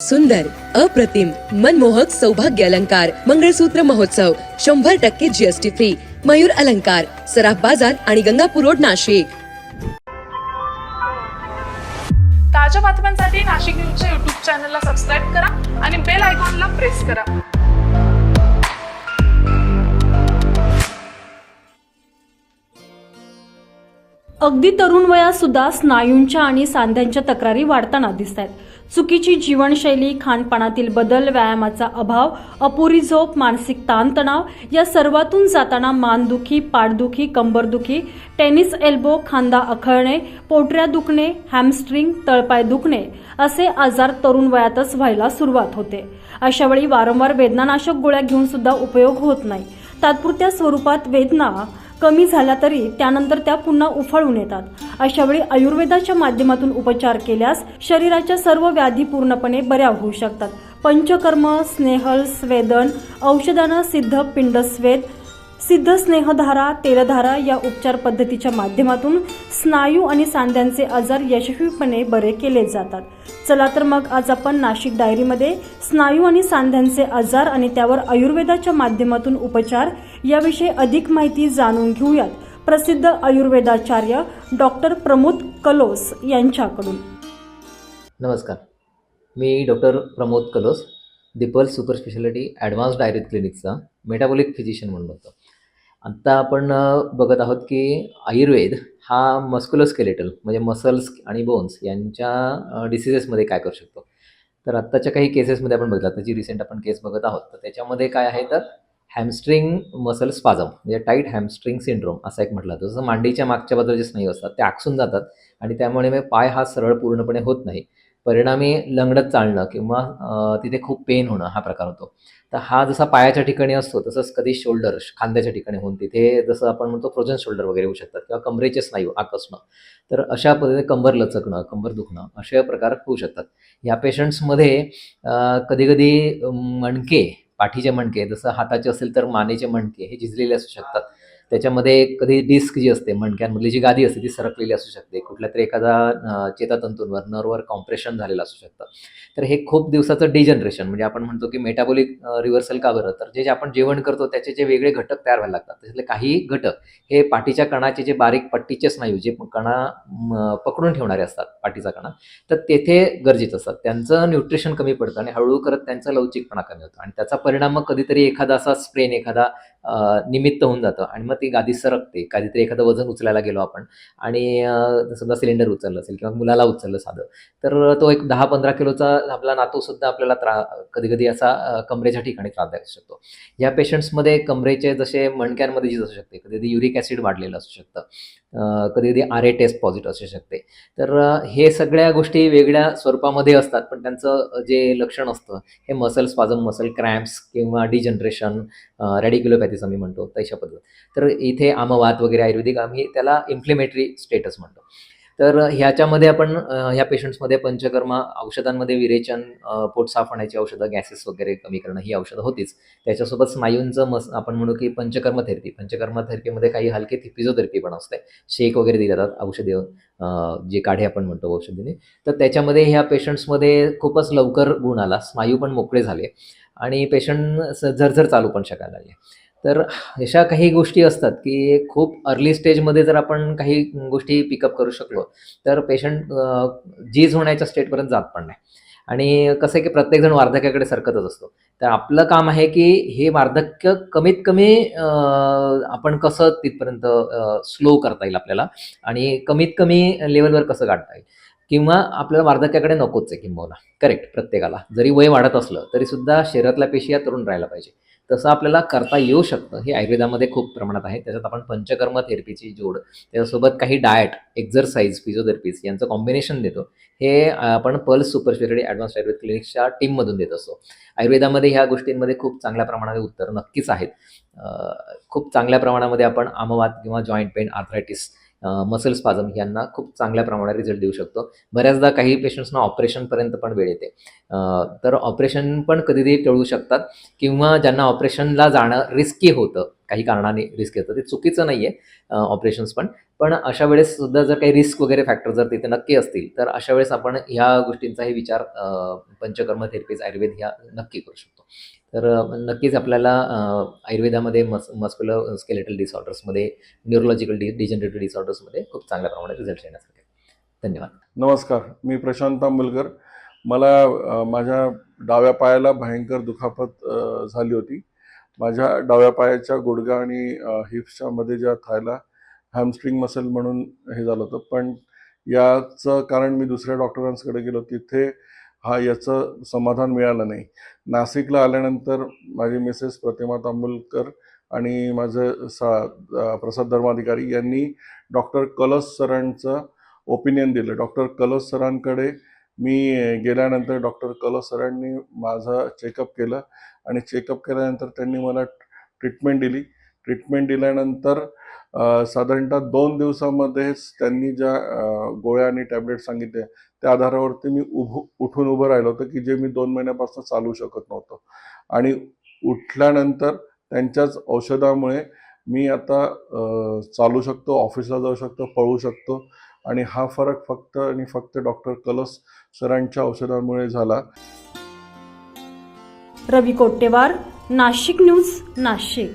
सुंदर अप्रतिम मनमोहक सौभाग्य अलंकार मंगळसूत्र महोत्सव शंभर टक्के जीएसटी फ्री मयूर अलंकार सराफ बाजार आणि गंगापूर रोड नाशिक. ताज्या बातम्यांसाठी नाशिक न्यूजच्या युट्यूब चॅनलला सबस्क्राईब करा आणि बेल आयकॉनला प्रेस करा. अगदी तरुण वयात सुद्धा स्नायूंच्या आणि सांध्यांच्या तक्रारी वाढताना दिसत आहेत चुकीची जीवनशैली खानपानातील बदल व्यायामाचा अभाव अपुरी झोप मानसिक ताणतणाव या सर्वातून जाताना मानदुखी पाठदुखी कंबरदुखी टेनिस एल्बो खांदा अखळणे पोटऱ्या दुखणे हॅमस्ट्रिंग तळपाय दुखणे असे आजार तरुण वयातच व्हायला सुरुवात होते. अशावेळी वारंवार वेदनानाशक गोळ्या घेऊन सुद्धा उपयोग होत नाही. तात्पुरत्या स्वरूपात वेदना कमी झाल्या तरी त्यानंतर त्या पुन्हा उफाळून येतात. अशावेळी आयुर्वेदाच्या माध्यमातून उपचार केल्यास शरीराच्या सर्व व्याधी पूर्णपणे बऱ्या होऊ शकतात. पंचकर्म स्नेहल स्वेदन औषधानं सिद्ध पिंडस्वेद सिद्ध स्नेहधारा तेलधारा या उपचार पद्धतीच्या माध्यमातून स्नायू आणि सांध्यांचे आजार यशस्वीपणे बरे केले जातात. चला तर मग आज आपण नाशिक डायरीमध्ये स्नायू आणि सांध्यांचे आजार आणि त्यावर आयुर्वेदाच्या माध्यमातून उपचार याविषयी अधिक माहिती जाणून घेऊयात. प्रसिद्ध आयुर्वेदाचार्य डॉक्टर प्रमोद कलोस यांच्याकडून. नमस्कार. मी डॉक्टर प्रमोद कलोस दीपल सुपर स्पेशालिटी ॲडव्हान्स डायरी क्लिनिकचा मेटाबॉलिक फिजिशियन म्हणून होतो. आत्ता आपण बघत आहोत की आयुर्वेद हा मस्क्युलोस्केलेटल म्हणजे मसल्स आणि बोन्स यांच्या डिसिजेसमध्ये काय करू शकतो. तर आत्ताच्या काही केसेसमध्ये आपण बघितलं त्याची रिसेंट आपण केस बघत आहोत. तर त्याच्यामध्ये काय आहे तर हॅमस्ट्रिंग मसल स्पाझम म्हणजे टाईट हॅमस्ट्रिंग सिंड्रोम असा एक म्हटलं जातं. जसं मांडीच्या मागच्या बाजूला जे स्नायू असतात ते आकसून जातात आणि त्यामुळे मग पाय हा सरळ पूर्णपणे होत नाही. परिणामी लंगडत चालणं किंवा तिथे खूप पेन होणं हा प्रकार होतो. तर हा जसा पायाच्या ठिकाणी असतो तसंच कधी शोल्डर खांद्याच्या ठिकाणी होऊन तिथे जसं आपण म्हणतो फ्रोजन शोल्डर वगैरे होऊ शकतात किंवा कमरेचे स्नायू हो, आकसणं तर अशा पद्धतीने कंबर लचकणं कंबर दुखणं असे प्रकार होऊ शकतात. या पेशंट्समध्ये कधीकधी मणके पाठीचे मणके जसं हाताचे असेल तर मानेचे मणके हे झिजलेले असू शकतात. त्याच्यामध्ये कधी डिस्क जी असते मणक्यांमधली जी गादी असते ती सरकलेली असू शकते. कुठल्या तरी एखादा चेतातंतूंवर नर्ववर कॉम्प्रेशन झालेलं असू शकतं. तर हे खूप दिवसाचं डिजनरेशन म्हणजे आपण म्हणतो की मेटाबॉलिक रिव्हर्सल का बरं? तर जे जे आपण जेवण करतो त्याचे जे वेगळे घटक तयार व्हायला लागतात. त्याच्यातले काही घटक हे पाठीच्या कणाचे जे बारीक पट्टीचे स्नायू जे कणा पकडून ठेवणारे असतात पाठीचा कणा तर तेथे गरजेचं असतात. त्यांचं न्यूट्रिशन कमी पडतं आणि हळूहळू करत त्यांचा लवचिकपणा कमी होतो. आणि त्याचा परिणाम मग कधीतरी एखादा असा स्प्रेन एखादा निमित्त होऊन जातं आणि मग ती गादी सरकते. काहीतरी एखादं वजन उचलायला गेलो आपण आणि समजा सिलेंडर उचललं असेल किंवा मुलाला उचललं साधं तर तो एक दहा पंधरा किलोचा आपला नातू सुद्धा आपल्याला त्रा कधी कधी असा कमरेच्या ठिकाणी त्रास असू शकतो. या पेशंट्समध्ये कमरेचे जसे मणक्यांमध्ये झीज असू शकते. कधी कधी युरिक ॲसिड वाढलेलं असू शकतं. कधी कधी आर ए टेस्ट पॉझिटिव्ह असू शकते. तर हे सगळ्या गोष्टी वेगळ्या स्वरूपामध्ये असतात पण त्यांचं जे लक्षण असतं हे मसल स्पाझम मसल क्रॅम्प्स किंवा डिजनरेशन रॅडिक्युलोपॅथीज आम्ही म्हणतो तशा पद्धत. तर इथे आमवात वगैरे आयुर्वेदिक आम्ही त्याला इन्फ्लेमेटरी स्टेटस म्हणतो. तर ह्याच्यामध्ये आपण ह्या पेशंट्समध्ये पंचकर्म औषधांमध्ये विरेचन पोट साफ होण्याची औषधं गॅसेस वगैरे कमी करणं ही औषधं होतीच. त्याच्यासोबत स्नायूंचं मस आपण म्हणू की पंचकर्म थेरपी पंचकर्म थेरपीमध्ये काही हलके फिजिओथेरपी पण असते. शेक वगैरे दिले जातात औषधी जे काढे आपण म्हणतो औषधीने. तर त्याच्यामध्ये ह्या पेशंट्समध्ये खूपच लवकर गुण आला. स्नायू पण मोकळे झाले. आणि पेशंट झरझर चालू पण शकायला लागले तर अशा काही गोष्टी असतात की खूप अर्ली स्टेजमध्ये जर आपण काही गोष्टी पिकअप करू शकलो तर पेशंट जीज होण्याच्या स्टेटपर्यंत जात पण नाही. आणि कसं आहे की प्रत्येकजण वार्धक्याकडे सरकतच असतो. तर आपलं काम आहे की हे वार्धक्य कमीत कमी आपण कसं तिथपर्यंत स्लो करता येईल आपल्याला आणि कमीत कमी लेवलवर कसं काढता येईल. किंवा आपल्याला वार्धक्याकडे नकोच आहे किंबहुना. करेक्ट प्रत्येकाला. जरी वय वाढत असलं तरी सुद्धा शरीरातल्या पेशी या तरुण राहायला पाहिजे. तसं आपल्याला करता येऊ शकतं. हे आयुर्वेदामध्ये खूप प्रमाणात आहे. त्याच्यात आपण पंचकर्म थेरपीची जोड त्याच्यासोबत काही डाएट एक्झरसाईज फिजिओथेरपीज यांचं कॉम्बिनेशन देतो. हे आपण Pulse super speciality advance Ayurved क्लिनिक्सच्या टीममधून देत असतो. आयुर्वेदामध्ये ह्या गोष्टींमध्ये खूप चांगल्या प्रमाणात उत्तर नक्कीच आहेत. खूप चांगल्या प्रमाणामध्ये आपण आमवात किंवा joint pain arthritis muscle spasm यांना खूप चांगल्या प्रमाणात रिझल्ट देऊ शकतो. बऱ्याचदा काही पेशंट्सना ऑपरेशनपर्यंत पण वेळ येते. तर ऑपरेशन पण कधीतरी टळू शकतात किंवा ज्यांना ऑपरेशनला जाणं रिस्की होतं काही कारणाने रिस्क येतं ते चुकीचं नाही आहे ऑपरेशन्स पण. पण अशा वेळेस सुद्धा जर काही रिस्क वगैरे फॅक्टर जर तिथे नक्की असतील तर अशा वेळेस आपण ह्या गोष्टींचाही विचार पंचकर्म थेरपीज आयुर्वेद ह्या नक्की करू शकतो. तर नक्कीच आपल्याला आयुर्वेदामध्ये मस मस्क्युलर स्केलेटल डिसऑर्डर्समध्ये न्यूरोलॉजिकल डि डिजनरेटिव्ह डिसऑर्डर्समध्ये खूप चांगल्या प्रमाणात रिझल्ट येण्यासारखे धन्यवाद. नमस्कार मी प्रशांत तांबुलकर मला माझ्या डाव्या पायाला भयंकर दुखापत झाली होती. माझ्या डाव्या पायाच्या गुडघा आणि हिप्सच्या मध्ये ज्या थायला हॅमस्ट्रिंग मसल म्हणून हे झालं होतं. पण याचं कारण मी दुसऱ्या डॉक्टरांकडे गेलो. तिथे हा याचं समाधान मिळालं नाही. नाशिकला आल्यानंतर माझी मिसेस प्रतिमा तांबुलकर आणि माझं सा प्रसाद धर्माधिकारी यांनी डॉक्टर कलस सरांचं ओपिनियन दिलं. डॉक्टर कलस सरांकडे मी गेल्यानंतर डॉक्टर कलस सरांनी माझा चेकअप केलं आणि चेकअप केल्यानंतर त्यांनी मला ट्रीटमेंट दिली. ट्रीटमेंट दिल्यानंतर साधारणतः दोन दिवसामध्येच त्यांनी ज्या गोळ्या आणि टॅबलेट सांगितल्या त्या आधारावरती मी उभ उठून उभं राहिलो होतं की जे मी दोन महिन्यापासून चालू शकत नव्हतो. आणि उठल्यानंतर त्यांच्याच औषधामुळे मी आता चालू शकतो ऑफिसला जाऊ शकतो पळू शकतो. आणि हा फरक फक्त आणि फक्त डॉक्टर कलस सरांच्या औषधामुळे झाला. रवी कोट्टेवार नाशिक न्यूज नाशिक.